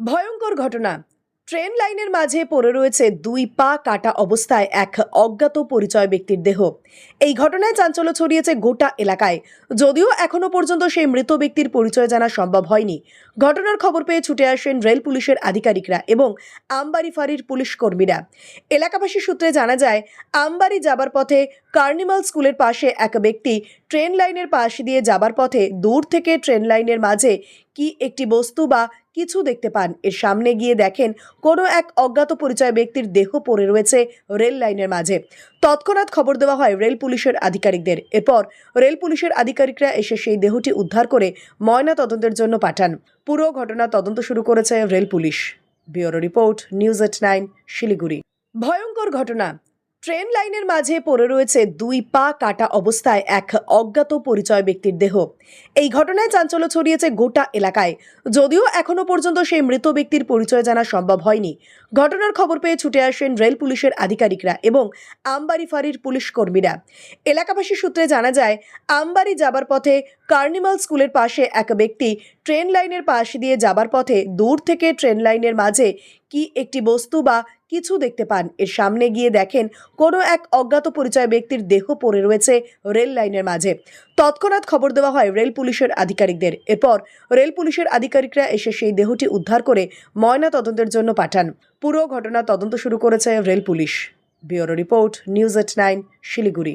ভয়ঙ্কর ঘটনা। ট্রেন লাইনের মাঝে পড়ে রয়েছে দুই পা কাটা অবস্থায় এক অজ্ঞাত পরিচয় ব্যক্তির দেহ। এই ঘটনায় চাঞ্চল্য ছড়িয়েছে গোটা এলাকায়। যদিও এখনও পর্যন্ত সেই মৃত ব্যক্তির পরিচয় জানা সম্ভব হয়নি। ঘটনার খবর পেয়ে ছুটে আসেন রেল পুলিশের আধিকারিকরা এবং আমবাড়ি ফাঁড়ির পুলিশ কর্মীরা। এলাকাবাসী সূত্রে জানা যায়, আমবাড়ি যাবার পথে কার্নিভাল স্কুলের পাশে এক ব্যক্তি ট্রেন লাইনের পাশ দিয়ে যাবার পথে দূর থেকে ট্রেন লাইনের মাঝে কি একটি বস্তু বা কিছু দেখতে পান। এর সামনে গিয়ে দেখেন কোনো এক অজ্ঞাত পরিচয় ব্যক্তির দেহ পড়ে রয়েছে রেল লাইনের মাঝে। তৎক্ষণাৎ খবর দেওয়া হয় রেল পুলিশের আধিকারিকদের। এরপর রেল পুলিশের আধিকারিকরা এসে সেই দেহটি উদ্ধার করে ময়না তদন্তের জন্য পাঠান। পুরো ঘটনা তদন্ত শুরু করেছে rail police. Bureau report, news at nine, Siliguri. ভয়ঙ্কর ঘটনা। ট্রেন লাইনের মাঝে পড়ে রয়েছে দুই পা কাটা অবস্থায় এক অজ্ঞাত পরিচয় ব্যক্তির দেহ। এই ঘটনায় চাঞ্চল্য ছড়িয়েছে গোটা এলাকায়। যদিও এখনও পর্যন্ত সেই মৃত ব্যক্তির পরিচয় জানা সম্ভব হয়নি। ঘটনার খবর পেয়ে ছুটে আসেন রেল পুলিশের আধিকারিকরা এবং আমবাড়ি ফাঁড়ির পুলিশ কর্মীরা। এলাকাবাসী সূত্রে জানা যায়, আমবাড়ি যাবার পথে কার্নিভাল স্কুলের পাশে এক ব্যক্তি ট্রেন লাইনের পাশ দিয়ে যাবার পথে দূর থেকে ট্রেন লাইনের মাঝে কি একটি বস্তু বা কিছু দেখতে পান। এর সামনে গিয়ে দেখেন কোনো এক অজ্ঞাত পরিচয় ব্যক্তির দেহ পড়ে রয়েছে রেল লাইনের মাঝে। তৎক্ষণাৎ খবর দেওয়া হয় রেল পুলিশের আধিকারিকদের। এরপর রেল পুলিশের আধিকারিকরা এসে সেই দেহটি উদ্ধার করে ময়না তদন্তের জন্য পাঠান। পুরো ঘটনা তদন্ত শুরু করেছে rail police. Bureau report, news at nine, Siliguri.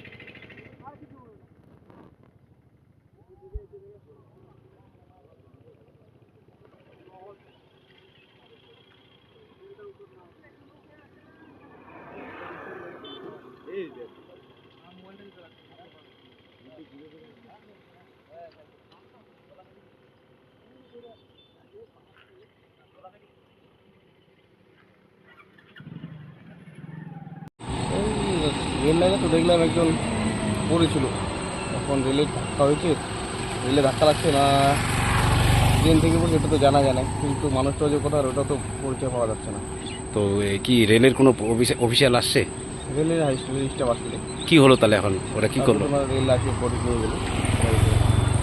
Rail লাইনে তো দেখলাম একজন পড়েছিল। এখন রেলের ধাক্কা হয়েছে। রেলে ধাক্কা লাগছে না। ট্রেন থেকে পড়ছে, এটা তো জানা যায় না। কিন্তু মানুষটা যে কোথাও ওটা তো পরিচয় পাওয়া যাচ্ছে না। তো কি রেলের কোনো অফিসিয়াল আসছে? রেলের হাই স্টাফ আসলে। কি হলো তাহলে এখন? ওরা কি করল? তোমার রেল আসে বডি নিয়ে গেলো।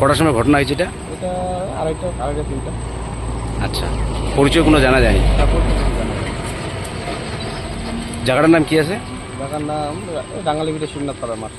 কটার সময় ঘটনা হয়েছে এটা? এটা আড়াইটা আড়াইটা তিনটা। আচ্ছা। পরিচয় কোনো জানা যায়নি? তারপর জায়গাটার নাম কি আছে? জায়গার নাম রাঙালি বিটা শিবনাথ পাড়ার মাঠ।